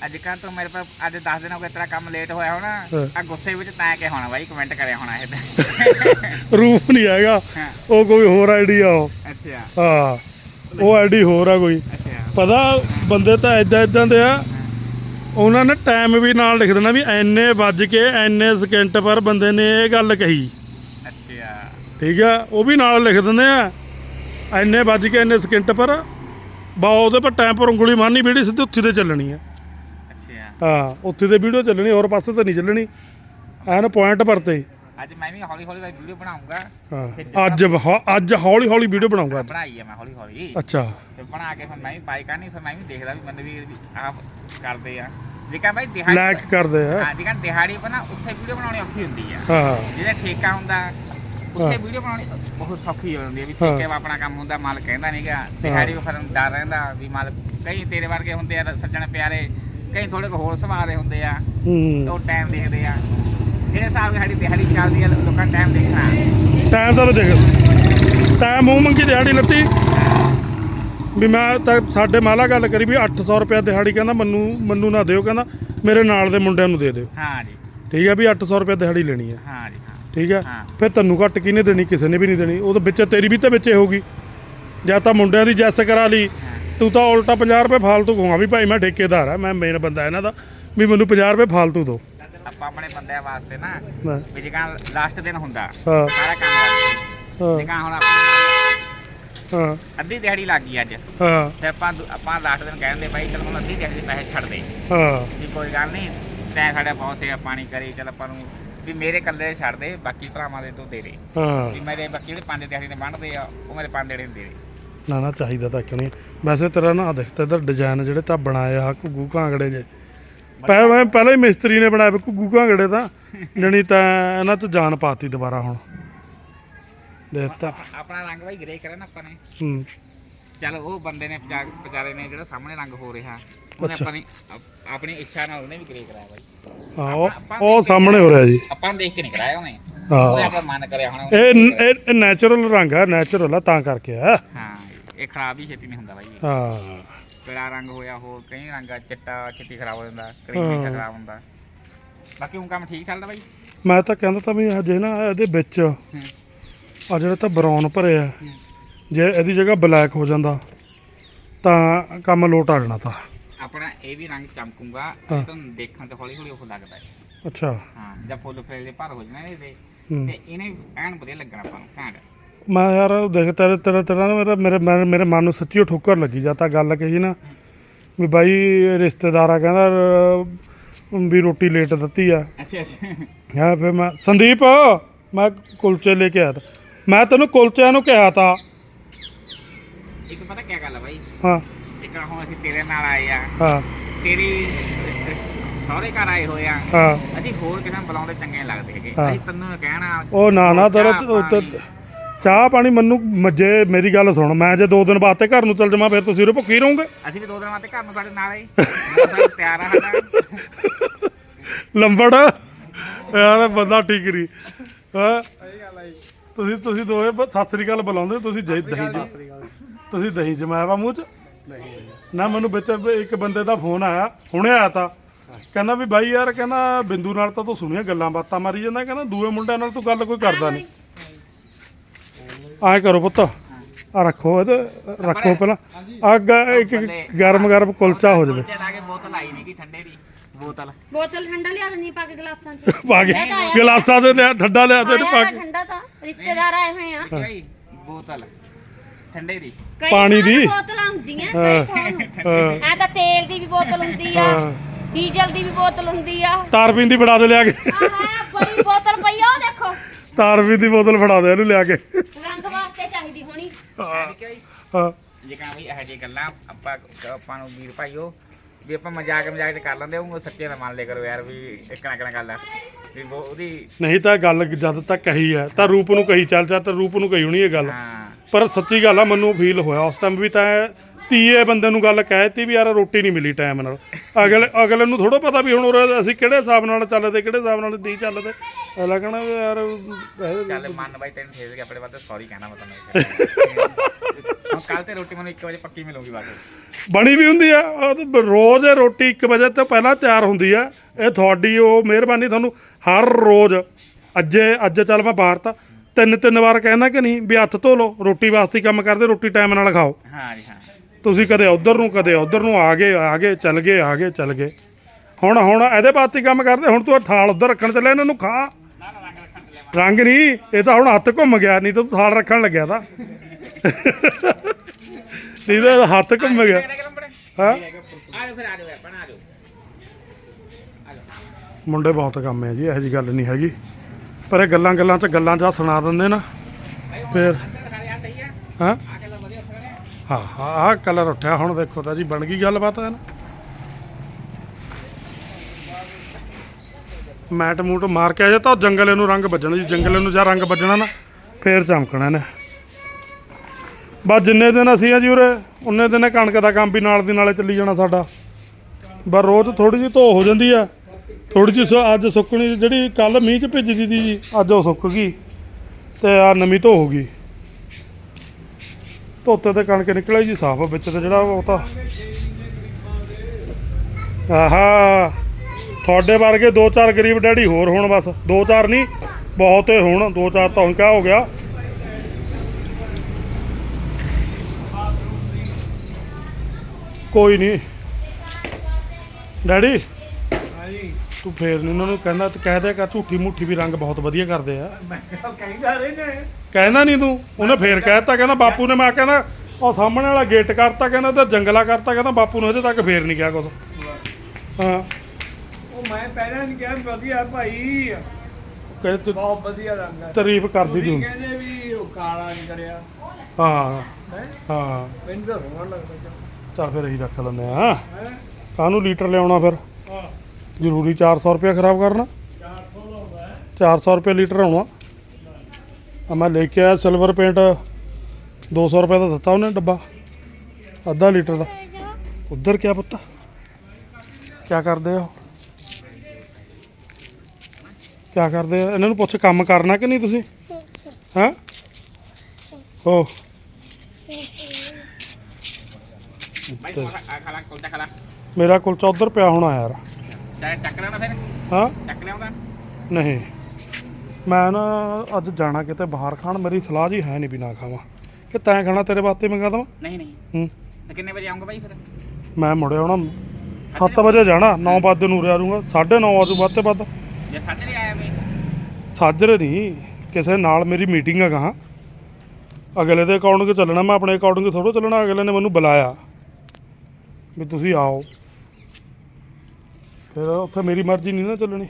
ਅੱਜ ਕੱਲ ਤੋਂ ਮੇਰੇ ਪਾ ਅੱਜ 10 ਦਿਨ ਹੋ ਗਏ ਤੇਰਾ ਕੰਮ ਲੇਟ ਹੋਇਆ ਹੋਣਾ। ਆ ਗੁੱਸੇ ਵਿੱਚ ਤਾਂ ਕਿ ਹੋਣਾ ਬਾਈ ਕਮੈਂਟ ਕਰਿਆ ਹੋਣਾ ਇਹ ਰੂਪ ਨਹੀਂ ਹੈਗਾ। ਉਹ ਕੋਈ ਹੋਰ ਆਈਡੀਆ ਉਹ। ਅੱਛਾ। ਹਾਂ। ਉਹ ਆਈਡੀ ਹੋਰ ਆ ਕੋਈ। ਪਤਾ ਬੰਦੇ ਤਾਂ ਇਦਾਂ ਇਦਾਂ ਦੇ ਆ। ਉਹਨਾਂ ਨੇ ਟਾਈਮ ਵੀ ਨਾਲ ਲਿਖ ਦੇਣਾ ਵੀ ਐਨੇ ਵੱਜ ਕੇ ਐਨੇ ਸਕਿੰਟ ਪਰ ਬੰਦੇ ਨੇ ਇਹ ਗੱਲ ਕਹੀ। ਅੱਛਾ। ਠੀਕ ਆ? ਉਹ ਵੀ ਨਾਲ ਲਿਖ ਦਿੰਦੇ ਆ। ਐਨੇ ਵੱਜ ਕੇ ਐਨੇ ਸਕਿੰਟ ਪਰ ਬਾ ਉਹਦੇ ਪਰ ਟਾਈਮ ਪਰ ਉਂਗਲੀ ਮਾਰਨੀ ਵੀਡੀਓ ਸਿੱਧੀ ਉੱਥੇ ਤੇ ਚੱਲਣੀ ਆ। ਅੱਛਾ। ਹਾਂ ਉੱਥੇ ਤੇ ਵੀਡੀਓ ਚੱਲਣੀ ਹੋਰ ਪਾਸੇ ਤੇ ਨਹੀਂ ਚੱਲਣੀ। ਐਨ ਪੁਆਇੰਟ ਪਰ ਤੇ। ਅੱਜ ਮੈਂ ਵੀ ਹੌਲੀ ਹੌਲੀ ਵੀਡੀਓ ਬਣਾਉਂਗਾ। ਹਾਂ। ਅੱਜ ਅੱਜ ਹੌਲੀ ਹੌਲੀ ਵੀਡੀਓ ਬਣਾਉਂਗਾ। ਅੱਜ। ਬਣਾਈ ਆ ਮੈਂ ਹੌਲੀ ਹੌਲੀ। ਅੱਛਾ। ਤੇ ਬਣਾ ਕੇ ਫਿਰ ਮੈਂ ਵੀ ਪਾਈ ਕਰਨੀ ਫਿਰ ਮੈਂ ਵੀ ਦੇਖਦਾ ਵੀ ਬੰਦੇ ਵੀ ਆਪ ਕਰਦੇ ਆ। ਜਿਕਾ ਬਾਈ ਦਿਹਾੜੀ ਲਾਇਕ ਕਰਦੇ ਆ। ਹਾਂ ਜਿਕਾ ਦਿਹਾੜੀ ਬਣਾ ਉੱਥੇ ਵੀਡੀਓ ਬਣਾਉਣੀ ਔਖੀ ਹੁੰਦੀ ਆ। ਹਾਂ। ਜਿਹਦਾ ਠੇਕਾ ਹੁੰਦਾ ਉੱਥੇ ਹਾਂ। ਵੀਡੀਓ ਬਣਾਉਣੀ ਬਹੁਤ ਸੌਖੀ ਹੋ ਜਾਂਦੀ ਹੈ ਵੀ ਹਾਂ। ਠੇਕੇ ਵਾ ਆਪਣਾ ਕੰਮ ਹੁੰਦਾ ਮਾਲਕ ਕਹਿੰਦਾ ਨਹੀਂਗਾ ਦਿਹਾੜੀ ਡਰ ਰਹਿੰਦਾ ਵੀ ਮਾਲਕ ਕਈ ਤੇਰੇ ਵਰਗੇ ਹੁੰਦੇ ਆ ਸੱਜਣ ਪਿਆਰੇ ਕਈ ਥੋੜੇ ਕੁ ਹੋਰ ਸੁਭਾਅ ਦੇ ਹੁੰਦੇ ਆ। ਤੇ ਹੂੰ ਉਹ ਟਾਈਮ ਦੇਖਦੇ ਆ। ਜਿਹੜੇ ਹਿਸਾਬ ਨਾਲ ਸਾਡੀ ਦਿਹਾੜੀ ਚੱਲਦੀ ਆ ਲੋਕਾਂ ਟਾਈਮ ਦੇਖਣਾ। ਟਾਈਮ ਤਾਂ ਦੇਖ। ਟਾਈਮ ਮੂੰਹ ਮੰਗੀ ਦਿਹਾੜੀ ਲੱਤੀ। ਵੀ ਮੈਂ ਤਾਂ ਸਾਡੇ ਮਾਲਾ ਗੱਲ ਕਰੀ ਵੀ 800 ਰੁਪਏ ਦਿਹਾੜੀ ਕਹਿੰਦਾ ਮੈਨੂੰ ਮੈਨੂੰ ਨਾ ਦਿਓ ਕਹਿੰਦਾ ਮੇਰੇ ਨਾਲ ਦੇ ਮੁੰਡਿਆਂ ਨੂੰ ਦੇ ਦਿਓ। ਹਾਂ ਜੀ। ਠੀਕ ਹੈ ਵੀ 800 ਰੁਪਏ ਦਿਹਾੜੀ ਲੈਣੀ ਹੈ ਹਾਂ ਜੀ ਹਾਂ। ਠੀਕ ਹੈ। ਫਿਰ ਤੈਨੂੰ ਘੱਟ ਕਿਹਨੇ ਦੇਣੀ ਕਿਸੇ ਨੇ ਵੀ ਨਹੀਂ ਦੇਣੀ। ਉਹ ਤਾਂ ਵਿੱਚ ਤੇਰੀ ਵੀ ਤਾਂ ਵਿੱਚੇ ਹੋਊਗੀ। ਜਾਂ ਤਾਂ ਮੁੰਡਿਆਂ ਦੀ ਜੈਸ ਕਰਾ ਲਈ। ਤੂੰ ਤਾਂ ਉਲਟਾ 50 ਰੁਪਏ ਫਾਲਤੂ ਖਵਾ ਵੀ ਭਾਈ ਮੈਂ ਠੇਕੇਦਾਰ ਆ ਮੈਂ ਮੇਨ ਬੰਦਾ ਇਹਨਾਂ ਦਾ। ਵੀ ਮੈਨੂੰ 50 ਰੁਪਏ ਫਾਲਤੂ ਦਿਓ। ਆਪਾਂ ਆਪਣੇ ਬੰਦਿਆਂ ਵਾਸਤੇ ਨਾ ਹਾਂ। ਵੀ ਜਿਕਾਂ ਲਾਸਟ ਦਿਨ ਹੁੰਦਾ ਹਾਂ। ਸਾਰਾ ਕੰਮ ਹਾਂ, ਜਿਕਾਂ ਹੁਣ ਆਪਣੀ ਹਾਂ। ਅੱਧੀ ਦਿਹਾੜੀ ਲੱਗ ਗਈ ਅੱਜ। ਹਾਂ। ਫਿਰ ਆਪਾਂ ਦੂ- ਆਪਾਂ ਲਾਸਟ ਦਿਨ ਕਹਿੰਦੇ ਬਾਈ ਚਲ ਹੁਣ ਅੱਧੀ ਦਿਹਾੜੀ ਦੇ ਪੈਸੇ ਛੱਡ ਦੇ। ਹਾਂ। ਵੀ ਕੋਈ ਗੱਲ ਨਹੀਂ ਤੈਂ ਸਾਡਾ ਬਹੁਤ ਸੇਵਾ ਪਾਣੀ ਕਰੀ ਚਲ ਆਪਾਂ ਨੂੰ ਵੀ ਮੇਰੇ ਕੱਲੇ ਛੱਡ ਦੇ ਬਾਕੀ ਭਰਾਵਾਂ ਦੇ ਤੂੰ ਦੇ ਦੇ। ਹਾਂ। ਵੀ ਮੇਰੇ ਬਾਕੀ ਜਿਹੜੇ ਪੰਜ ਦਿਹਾੜੀ ਦੇ ਬਣਦੇ ਆ ਉਹ ਮੇਰੇ ਪੰਜ ਦਿਹਾੜੀ ਦੇ ਦੇ। ਨਾ ਨਾ ਚਾਹੀਦਾ ਤਾਂ ਕਿਉਂ ਨਹੀਂ। ਵੈਸੇ ਤੇਰਾ ਨਾ ਦੇਖ ਤੇ ਇਧਰ ਡਿਜ਼ਾਈਨ ਜਿਹੜੇ ਤਾਂ ਬਣਾਏ ਆ ਘੁੱਗੂ ਕਾਂਗੜੇ ਜੇ। ਪਹਿਲਾਂ ਪਹਿਲਾਂ ਹੀ ਮਿਸਤਰੀ ਨੇ ਬਣਾਏ ਵੇ ਘੁੱਗੂ ਕਾਂਗੜੇ ਤਾਂ। ਜਣੀ ਤਾਂ ਇਹਨਾਂ 'ਚ ਜਾਨ ਪਾਤੀ ਦੁਬਾਰਾ ਹੁਣ। ਦੇਤਾ ਆਪਣਾ- ਰੰਗ ਬਾਈ ਗ੍ਰੇ ਕਰਿਆ ਨਾ ਆਪਾਂ ਨੇ। ਹੂੰ। ਚਲ ਉਹ ਬੰਦੇ ਨੇ ਵਿਚਾਰੇ ਨੇ ਜਿਹੜਾ ਸਾਹਮਣੇ ਰੰਗ ਹੋ ਰਿਹਾ। ਉਹਨੇ। ਆਪਣੀ ਆਪ- ਆਪਣੀ ਇੱਛਾ ਨਾਲ ਉਹਨੇ ਵੀ ਗ੍ਰੇ ਕਰਾਇਆ ਬਾਈ। ਹਾਂ ਉਹ ਉਹ ਸਾਹਮਣੇ ਹੋ ਰਿਹਾ ਜੀ। ਆਪਾਂ ਦੇਖ ਕੇ ਨਹੀਂ ਕਰਾਇਆ ਉਹਨੇ। ਹਾਂ। ਉਹਨੇ ਆਪਣਾ ਮਨ ਕਰਿਆ ਹੁਣ ਇਹ ਇਹ ਨੈਚੁਰਲ ਰੰਗ ਆ ਨੈਚੁਰਲ ਆ ਤਾਂ ਕਰਕੇ ਆ। ਹਾਂ ਇਹ ਖਰਾਬ ਹੀ ਛੇਤੀ ਨਹੀਂ ਹੁੰਦਾ ਬਾਈ ਹਾਂ। ਪੀਲਾ ਰੰਗ ਹੋਇਆ ਹੋਰ ਕਈ ਰੰਗ ਆ, ਚਿੱਟਾ ਛੇਤੀ ਖਰਾਬ ਹੋ ਜਾਂਦਾ ਕਰੀਮ ਹਾਂ। ਖਰਾਬ ਹੁੰਦਾ। ਬਾਕੀ ਉਹ ਕੰਮ ਠੀਕ ਚੱਲਦਾ ਬਾਈ? ਮੈਂ ਤਾਂ ਕਹਿੰਦਾ ਤਾਂ ਵੀ ਹਜੇ ਨਾ ਇਹਦੇ ਵਿੱਚ ਹੂੰ। ਆ ਜਿਹੜਾ ਤਾਂ ਬਰਾਊਨ ਭਰਿਆ ਹੂੰ। ਜੇ ਇਹਦੀ ਜਗ੍ਹਾ ਬਲੈਕ ਹੋ ਜਾਂਦਾ ਤਾਂ ਕੰਮ ਲੋਟ ਆ ਜਾਣਾ ਤਾਂ। ਆਪਣਾ ਇਹ ਵੀ ਰੰਗ ਚਮਕੂਗਾ ਹਾਂ। ਤੁਹਾਨੂੰ ਦੇਖਣ ਤੇ ਹੌਲੀ ਹੌਲੀ ਉਹ ਲੱਗਦਾ ਹੈ। ਅੱਛਾ। ਹਾਂ ਜਦ ਫੁੱਲ ਫੇਲ ਦੇ ਭਰ ਹੋ ਜਾਣਾ ਇਹਦੇ। ਹੂੰ। ਤੇ ਇਹਨੇ ਐਨ ਵਧੀਆ ਲੱਗਣਾ ਆਪਾਂ ਨੂੰ ਘੈਂਟ। ਮੈਂ ਯਾਰ ਦੇਖ ਤੇਰੇ ਤੇਰਾ ਤੇਰਾ ਨਾ ਮੇਰਾ ਮੇਰੇ ਮੇਰੇ- ਮੇਰੇ ਮਨ ਨੂੰ ਸੱਚੀ ਓ ਠੋਕਰ ਲੱਗੀ ਜਾਂ ਤਾਂ ਗੱਲ ਕਹੀ ਨਾ। ਵੀ ਬਾਈ ਰਿਸ਼ਤੇਦਾਰਾ ਕਹਿੰਦਾ ਅਹ, ਵੀ ਰੋਟੀ ਲੇਟ ਦਿੱਤੀ ਆ। ਅੱਛਾ ਅੱਛਾ। ਹਾਂ ਫਿਰ ਮੈਂ ਸੰਦੀਪ ਮੈਂ ਕੁਲਚੇ ਲੈ ਕੇ ਆਇਆ ਤਾ। ਮੈਂ ਤੈਨੂੰ ਕੁਲਚਿਆਂ ਨੂੰ ਕਿਹਾ ਤਾ। ਇੱਕ ਪਤਾ ਕੀ ਗੱਲ ਆ ਬਾਈ? ਹਾਂ। ਇੱਕ ਹੁਣ ਅਸੀਂ ਤੇਰੇ ਨਾਲ ਆਏ ਆ। ਹਾਂ। ਤੇਰੀ ਸਹੁਰੇ ਘਰ ਆਏ ਹੋਏ ਆ। ਹਾਂ। ਅਸੀਂ ਹੋਰ ਕਿਸੇ ਨੂੰ ਬੁਲਾਉਂਦੇ ਚੰਗੇ ਨਹੀਂ ਲੱਗਦੇ ਹੈਗੇ। ਹਾਂ। ਅਸੀਂ ਤੈਨੂੰ ਕਹਿਣਾ ਉਹ ਨਾ ਨਾ ਤੇਰਾ ਚਾਹ ਪਾਣੀ। ਚਾਹ ਪਾਣੀ ਮੈਨੂੰ ਮੱਜੇ ਮੇਰੀ ਗੱਲ ਸੁਣ ਮੈਂ ਜੇ ਦੋ ਦਿਨ ਬਾਅਦ ਤੇ ਘਰ ਨੂੰ ਚੱਲ ਜਾਵਾਂ ਫਿਰ ਤੁਸੀਂ ਉਰੇ ਭੁੱਖੀ ਰਹੋਗੇ? ਅਸੀਂ ਵੀ ਦੋ ਦਿਨ ਵਾਸਤੇ ਘਰ ਨੂੰ ਸਾਡੇ ਨਾਲ ਹੀ ਸਾਡੇ ਤਿਆਰ ਆ ਸਾਡਾ। ਲੰਬੜ। ਯਾਰ ਬੰਦਾ ਠੀਕ ਨਹੀਂ ਹਾਂ? ਤੁਸੀਂ ਤੁਸੀਂ ਦੋਵੇਂ ਬ- ਸਤਿ ਸ੍ਰੀ ਅਕਾਲ ਬੁਲਾਉਂਦੇ ਤੁਸੀਂ ਦਹੀਂ ਦਹੀਂ ਜ। ਤੁਸੀਂ ਦਹੀਂ ਜਮਾਇਆ ਵਾ ਮੂੰਹ ਚ? ਨਾ ਮੈਨੂੰ ਵਿੱਚ ਇੱਕ ਬੰਦੇ ਦਾ ਫੋਨ ਆਇਆ ਹੁਣੇ ਆਇਆ ਤਾਂ। ਕਹਿੰਦਾ ਵੀ ਬਾਈ ਯਾਰ ਕਹਿੰਦਾ ਬਿੰਦੂ ਨਾਲ ਤਾਂ ਤੂੰ ਸੁਣੀਆਂ ਗੱਲਾਂ ਬਾਤਾਂ ਮਾਰੀ ਜਾਂਦਾ ਕਹਿੰਦਾ ਦੂਏ ਮੁੰਡਿਆਂ ਨਾਲ ਤੂੰ ਗੱਲ ਕੋਈ ਕਰਦਾ ਨਹੀਂ ਆਏ ਕਰੋ ਪੁੱਤ। ਆ ਰੱਖੋ ਇਹਦੇ ਰੱਖੋ ਪਹਿਲਾਂ। ਅੱਗ ਇੱਕ ਇੱਕ ਗਰਮ ਗਰਮ ਕੁਲਚਾ ਹੋ ਜਾਵੇ। ਕੁਲਚੇ ਲਾ ਕੇ ਬੋਤਲ ਆਈ ਨਹੀਂ ਕਿ ਠੰਡੇ ਦੀ ਬੋਤਲ। ਬੋਤਲ ਠੰਡਾ ਲਿਆ ਦਿੰਦੀ ਪਾ ਕੇ ਗਲਾਸਾਂ 'ਚ। ਪਾ ਕੇ ਗਲਾਸਾਂ ਦੇ ਲਿਆ ਠੰਡਾ ਲਿਆ ਦੇ ਪਾ ਕੇ। ਠੰਡਾ ਤਾਂ ਰਿਸ਼ਤੇਦਾਰ ਆਏ ਹੋਏ ਆ। ਭਾਈ ਬੋਤਲ ਠੰਡੇ ਦੀ। ਕਈ ਪਾਣੀ ਦੀ? ਬੋਤਲਾਂ ਹੁੰਦੀਆਂ ਤਾਂ ਤੇਲ ਦੀ ਵੀ ਬੋਤਲ ਹੁੰਦੀ ਆ। ਡੀਜ਼ਲ ਦੀ ਵੀ ਬੋਤਲ ਹੁੰਦੀ ਆ। ਤਾਰਪੀਨ ਦੀ ਫੜਾ ਦੇ ਲਿਆ ਕੇ। ਆਹ ਬੜੀ ਬੋਤਲ ਪਈ ਆ ਉਹ ਦੇਖੋ। ਤਾਰਪੀਨ ਦੀ ਬੋਤਲ ਫੜਾ ਦੇ ਇਹਨੂੰ ਲਿਆ ਕੇ ਰੰਗ ਵਾਸਤੇ ਚਾਹੀਦੀ ਹੋਣੀ ਹਾਂ। ਠੀਕ ਹੈ ਜੀ ਹਾਂ ਜੇ ਕਹਾਂ ਵੀ ਇਹੋ ਜਿਹੀ ਗੱਲਾਂ ਆਪਾਂ ਆਪਾਂ ਨੂੰ ਵੀਰ ਭਾਈਓ ਵੀ ਆਪਾਂ ਮਜ਼ਾਕ ਮਜ਼ਾਕ ਕਰ ਲੈਂਦੇ ਉਹ ਸੱਚੇ ਨਾ ਮੰਨ ਲਿਆ ਕਰੋ ਯਾਰ ਵੀ ਇੱਕ ਨਾ ਇੱਕ ਗੱਲ ਆ। ਵੀ ਉਹ- ਉਹਦੀ ਨਹੀਂ ਤਾਂ ਗੱਲ ਜਦ ਤੱਕ ਕਹੀ ਹੈ ਤਾਂ ਰੂਪ ਨੂੰ ਕਹੀ ਚੱਲ ਚਾ ਤਾਂ ਰੂਪ ਨੂੰ ਕਹੀ ਹੋਣੀ ਇਹ ਗੱਲ। ਹਾਂ। ਪਰ ਸੱਚੀ ਗੱਲ ਆ ਮੈਨੂੰ ਫੀਲ ਹੋਇਆ ਉਸ ਟਾਈਮ ਵੀ ਤਾਂ ਤੀਏ ਬੰਦੇ ਨੂੰ ਗੱਲ ਕਹਿਤੀ ਵੀ ਯਾਰ ਰੋਟੀ ਨਹੀਂ ਮਿਲੀ ਟਾਈਮ ਨਾਲ। ਅਗਲੇ ਅਗਲੇ ਨੂੰ ਥੋੜਾ ਪਤਾ ਵੀ ਹੁਣ ਉਰੇ ਅਸੀਂ ਕਿਹੜੇ ਹਿਸਾਬ ਨਾਲ ਚੱਲਦੇ ਕਿਹੜੇ ਹਿਸਾਬ ਨਾਲ ਨਹੀਂ ਚੱਲਦੇ। ਅਗਲਾ ਕਹਿਣਾ ਵੀ ਯਾਰ ਚੱਲ ਮੰਨ ਬਾਈ ਤੈਨੂੰ ਫੇਰ ਕੇ ਆਪਣੇ ਵਾਸਤੇ ਸੌਰੀ ਕਹਿਣਾ ਮੈਂ ਤੈਨੂੰ। ਹੁਣ ਕੱਲ ਤੇ ਰੋਟੀ ਮੈਨੂੰ 1 ਵਜੇ ਪੱਕੀ ਮਿਲੂਗੀ ਬਸ ਬਣੀ ਵੀ ਹੁੰਦੀ ਆ। ਰੋਜ਼ ਰੋਟੀ 1 ਵਜੇ ਤੋਂ ਪਹਿਲਾਂ ਤਿਆਰ ਹੁੰਦੀ ਆ। ਇਹ ਤੁਹਾਡੀ ਉਹ ਮਿਹਰਬਾਨੀ ਤੁਹਾਨੂੰ ਹਰ ਰੋਜ਼। ਅੱਜੇ ਅੱਜ ਚੱਲ ਮੈਂ ਬਾਹਰ ਤਾਂ ਤਿੰਨ ਤਿੰਨ ਵਾਰ ਕਹਿੰਦਾ ਕਿ ਨਹੀਂ ਵੀ ਹੱਥ ਧੋ ਲਓ ਰੋਟੀ ਵਾਸਤੇ ਕੰਮ ਕਰਦੇ ਰੋਟੀ ਟਾਈਮ ਨਾਲ ਖਾਓ। ਹਾਂ ਜੀ ਹਾਂ। ਤੁਸੀਂ ਕਦੇ ਉਧਰ ਨੂੰ ਕਦੇ ਉਧਰ ਨੂੰ ਆ ਗਏ ਆ ਗਏ ਚੱਲ ਗਏ ਆ ਗਏ ਚੱਲ ਗਏ। ਹੁਣ ਹੁਣ ਇਹਦੇ ਹੀ ਕੰਮ ਕਰਦੇ? ਹੁਣ ਤੂੰ ਥਾਲ ਉਧਰ ਰੱਖਣ ਚੱਲਿਆ ਇਹਨਾਂ ਨੂੰ ਖਾ। ਨਾ ਨਾ ਰੰਗ ਨਹੀਂ ਇਹ ਤਾਂ ਹੁਣ ਹੱਥ ਘੁੰਮ ਗਿਆ ਨਹੀਂ ਤਾਂ ਤੂੰ ਥਾਲ ਰੱਖਣ ਲੱਗਿਆ ਤਾਂ। ਨਹੀਂ ਤਾਂ ਹੱਥ ਘੁੰਮ ਗਿਆ। ਹਾਂ? ਮੁੰਡੇ ਬਹੁਤ ਕੰਮ ਹੈ ਜੀ ਇਹੋ ਜੀ ਗੱਲ ਨਹੀਂ ਹੈਗੀ। ਪਰ ਇਹ ਗੱਲਾਂ ਗੱਲਾਂ 'ਚ ਗੱਲਾਂ ਜਾਂ ਸੁਣਾ ਦਿੰਦੇ ਨਾ। ਫਿਰ ਹਾਂ? ਹਾਂ ਹਾਂ ਆਹ ਕਲਰ ਉੱਠਿਆ ਹੁਣ ਦੇਖੋ ਤਾਂ ਜੀ, ਬਣ ਗਈ ਗੱਲਬਾਤ ਹੈ ਨਾ। ਮੈਟ ਮੂਟ ਮਾਰ ਕੇ ਆ ਜੇ ਤਾਂ ਉਹ ਜੰਗਲੇ ਨੂੰ ਰੰਗ ਵੱਜਣਾ ਜੀ, ਜੰਗਲੇ ਨੂੰ ਜਾਂ ਰੰਗ ਵੱਜਣਾ ਨਾ, ਫੇਰ ਚਮਕਣਾ ਨੇ ਬਸ ਜਿੰਨੇ ਦਿਨ ਅਸੀਂ ਆ ਜੀ ਉਰੇ, ਉਨੇ ਦਿਨ ਕਣਕ ਦਾ ਕੰਮ ਵੀ ਨਾਲ ਦੀ ਨਾਲੇ ਚੱਲੀ ਜਾਣਾ ਸਾਡਾ। ਬਸ ਰੋਜ਼ ਥੋੜੀ ਜਿਹੀ ਧੋ ਹੋ ਜਾਂਦੀ ਆ। ਥੋੜੀ ਜਿਹੀ ਸੁ- ਅੱਜ ਸੁੱਕਣੀ ਜਿਹੜੀ ਕੱਲ ਮੀਂਹ ਚ ਭਿੱਜਦੀ ਦੀ ਜੀ, ਅੱਜ ਉਹ ਸੁੱਕ ਗਈ ਤੇ ਆ ਨਵੀਂ ਧੋ ਹੋ ਗਈ। ਧੋਤੇ ਤੇ ਕਣਕ ਨਿਕਲੇ ਜੀ, ਸਾਫ਼ ਵਿੱਚ ਤੇ ਜਿਹੜਾ ਉਹ ਤਾਂ। ਆਹਾ, ਤੁਹਾਡੇ ਵਰਗੇ ਦੋ ਚਾਰ ਗਰੀਬ ਡੈਡੀ ਹੋਰ ਹੋਣ ਬਸ, ਦੋ ਚਾਰ ਨਹੀਂ, ਬਹੁਤ ਹੋਣ, ਦੋ ਚਾਰ ਤਾਂ ਹੁਣ ਕਿਆ ਹੋ ਗਿਆ। ਕੋਈ ਨਹੀਂ। ਡੈਡੀ? ਹਾਂਜੀ। ਤੂੰ ਫੇਰ ਨਹੀਂ ਉਹਨਾਂ ਨੂੰ ਕਹਿੰਦਾ ਤੇ ਕਹਿ ਦਿਆ ਕਰ ਝੂਠੀ ਮੁੱਠੀ ਵੀ ਰੰਗ ਬਹੁਤ ਵਧੀਆ ਕਰਦੇ ਆ। ਮੈਂ ਕਿਹਾ ਕਹਿੰਦਾ ਰਹੇ ਨੇ। ਕਹਿੰਦਾ ਨਹੀਂ ਤੂੰ? ਉਹਨੇ ਫੇਰ ਕਹਿਤਾ ਕਹਿੰਦਾ ਬਾਪੂ ਨੇ ਮੈਂ ਕਹਿੰਦਾ ਉਹ ਸਾਹਮਣੇ ਵਾਲਾ ਗੇਟ ਕਰਤਾ ਕਹਿੰਦਾ ਤੇ ਜੰਗਲਾ ਕਰਤਾ ਕਹਿੰਦਾ ਬਾਪੂ ਨੇ ਹਜੇ ਤੱਕ ਫੇਰ ਨਹੀਂ ਕਿਹਾ ਕੁਝ ਹਾਂ। ਉਹ ਮੈਂ ਪਹਿਲਾਂ ਨਹੀਂ ਕਿਹਾ ਵਧੀਆ ਭਾਈ। ਕਹੇ ਤੂੰ ਬਹੁਤ ਵਧੀਆ ਰੰਗ ਹੈ ਤਾਰੀਫ ਕਰਦੀ ਤੁਸੀਂ ਤੂੰ। ਕਹਿੰਦੇ ਵੀ ਉਹ ਕਾਲਾ ਨਹੀਂ ਕਰਿਆ। ਹਾਂ। ਹੈ? ਹਾਂ। ਮੈਨੂੰ ਤਾਂ ਸੋਹਣਾ ਲੱਗਦਾ। ਚੱਲ ਫਿਰ ਅਸੀਂ ਰੱਖ ਲੈਂਦੇ ਆ। ਹੈ? ਕਾਹਨੂੰ ਲੀਟਰ ਲਿਆਉਣਾ ਫਿਰ? ਹਾਂ। ਜ਼ਰੂਰੀ 400 ਰੁਪਏ ਖਰਾਬ ਕਰਨਾ। 400 ਲਾਉਂਦਾ ਹੈ 400 ਰੁਪਏ ਲੀਟਰ ਆਉਣਾ। ਆ ਮੈਂ ਲੈ ਕੇ ਆਇਆ ਸਿਲਵਰ ਪੇਂਟ 200 ਰੁਪਏ ਦਾ ਦਿੱਤਾ ਉਹਨੇ ਡੱਬਾ। ਅੱਧਾ ਲੀਟਰ ਦਾ। ਉਧਰ ਕਿਆ ਪੁੱਤ? ਕਿਆ ਕਰਦੇ ਆ ਕਿਆ ਕਰਦੇ ਆ ਇਹਨਾਂ ਨੂੰ ਪੁੱਛ ਕੰਮ ਕਰਨਾ ਕਿ ਨਹੀਂ ਤੁਸੀਂ? ਹਾਂ? ਹੋ। ਮੇਰਾ ਕੁਲਚਾ ਉਧਰ ਪਿਆ ਹੋਣਾ ਯਾਰ। ਚਾਹੇ ਟੱਕ ਲਿਆਉਣਾ ਫਿਰ? ਹਾਂ। ਟੱਕ ਲਿਆਉਂਦਾ? ਨਹੀਂ। ਮੈਂ ਨਾ ਅੱਜ ਜਾਣਾ ਕਿਤੇ ਬਾਹਰ ਖਾਣ ਮੇਰੀ ਸਲਾਹ ਜੀ ਹੈ ਨਹੀਂ ਵੀ ਨਾ ਖਾਵਾਂ। ਕਿ ਤੈਂ ਖਾਣਾ ਤੇਰੇ ਵਾਸਤੇ ਮੰਗਾ ਦਵਾਂ? ਨਹੀਂ ਨਹੀਂ। ਹੂੰ। ਤੇ ਕਿੰਨੇ ਵਜੇ ਆਉਂਗਾ ਬਾਈ ਫਿਰ? ਮੈਂ ਮੁੜਿਆ ਆਉਣਾ 7 ਵਜੇ? ਜਾਣਾ 9 ਵਜੇ ਨੂੰ ਉਰੇ ਆ ਜਾਊਂਗਾ। 9:30 ਵਜੇ ਵੱਧ ਤੇ ਵੱਧ। ਜੇ ਸਾਜਰੇ ਆਇਆ ਵੇ। ਸਾਜਰੇ ਨਹੀਂ ਕਿਸੇ ਨਾਲ ਮੇਰੀ ਮੀਟਿੰਗ ਹੈ ਕਹਾਂ ਅਗਲੇ ਦੇ ਅਕਾਊਂਟ 'ਚ ਚੱਲਣਾ ਮੈਂ ਆਪਣੇ ਅਕਾਊਂਟ 'ਚ ਥੋੜ੍ਹਾ ਚੱਲਣਾ ਅਗਲੇ ਨੇ ਮੈਨੂੰ ਬੁਲਾਇਆ। ਵੀ ਤੁਸੀਂ ਆਓ। ਫਿਰ ਉੱਥੇ ਮੇਰੀ ਮਰਜ਼ੀ ਨਹੀਂ ਨਾ ਚੱਲਣੀ।